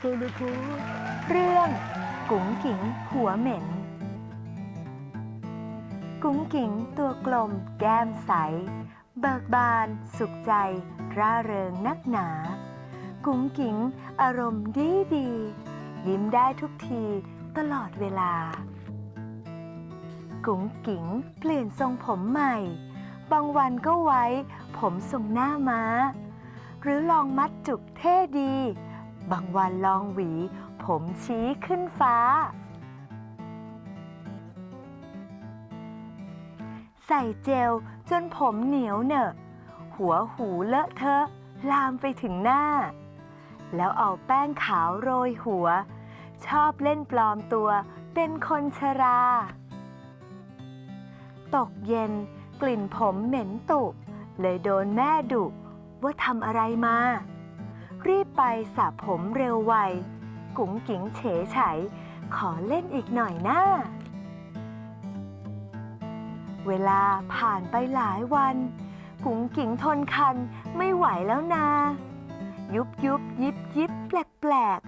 เรื่องกุ๋งกิ๋งหัวเหม็น กุ๋งกิ๋งตัวกลม แก้มใส เบิกบาน สุขใจ ร่าเริงนักหนา กุ๋งกิ๋งอารมณ์ดีดี ยิ้มได้ทุกทีตลอดเวลา กุ๋งกิ๋งเปลี่ยนทรงผมใหม่ บางวันก็ไว้ ผมทรงหน้าม้า หรือลองมัดจุกเท่ดี บางวันลองหวี ผมชี้ขึ้นฟ้า ใส่เจลจนผมเหนียวเหนอะ หัวหูเลอะเทอะลามไปถึงหน้า แล้วเอาแป้งขาวโรยหัว ชอบเล่นปลอมตัวเป็นคนชรา ตกเย็นกลิ่นผมเหม็นตุ เลยโดนแม่ดุว่าทำอะไรมา รีบไปสระผมเร็วไว กุ๋งกิ๋งเฉยไฉขอเล่นอีกหน่อยนะเวลาผ่านไปหลายวัน กุ๋งกิ๋งทนคันไม่ไหวแล้วนา ยุบยุบยิบยิบแปลกแปลก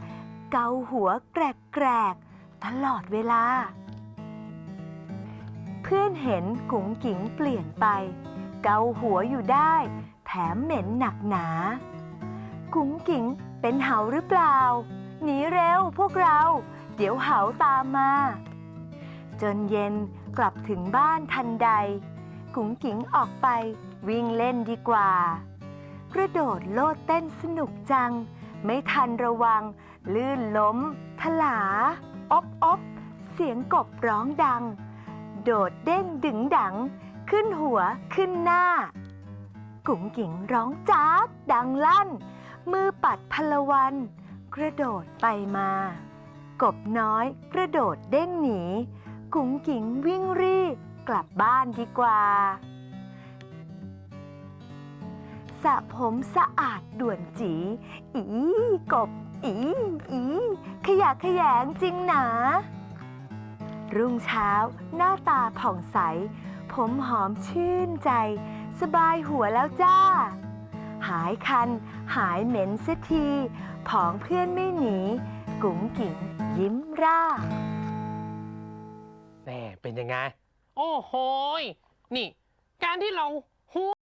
เกาหัวแกรกแกรกตลอดเวลา เพื่อนเห็นกุ๋งกิ๋งเปลี่ยนไป เกาหัวอยู่ได้ แถมเหม็นหนักหนา กุ๋งกิ๋งเป็นเหาหรือเปล่า หนีเร็วพวกเรา เดี๋ยวเหาตามมา จนเย็นกลับถึงบ้านทันใด กุ๋งกิ๋งออกไปวิ่งเล่นดีกว่า กระโดดโลดเต้นสนุกจัง ไม่ทันระวัง ลื่นล้มทลาอบอบเสียงกบร้องดัง โดดเด้งดึงดัง ขึ้นหัวขึ้นหน้า กุ๋งกิ๋งร้องจ้าดังลั่น มือปัดพลวัน กระโดดไปมา กบน้อยกระโดดเด้งหนี กุ๋งกิ๋งวิ่งรีกลับบ้านดีกว่าสระผมสะอาดด่วนจี อี กบ อี อี ขยะขยงจริงหนา รุ่งเช้าหน้าตาผ่องใส ผมหอมชื่นใจ สบายหัวแล้วจ้า หายคัน หายเหม็นเสียทีผองเพื่อนไม่หนี กุ๋งกิ๋งยิ้มร่าแน่เป็นยังไง โอ้โหยนี่ การที่เราหัว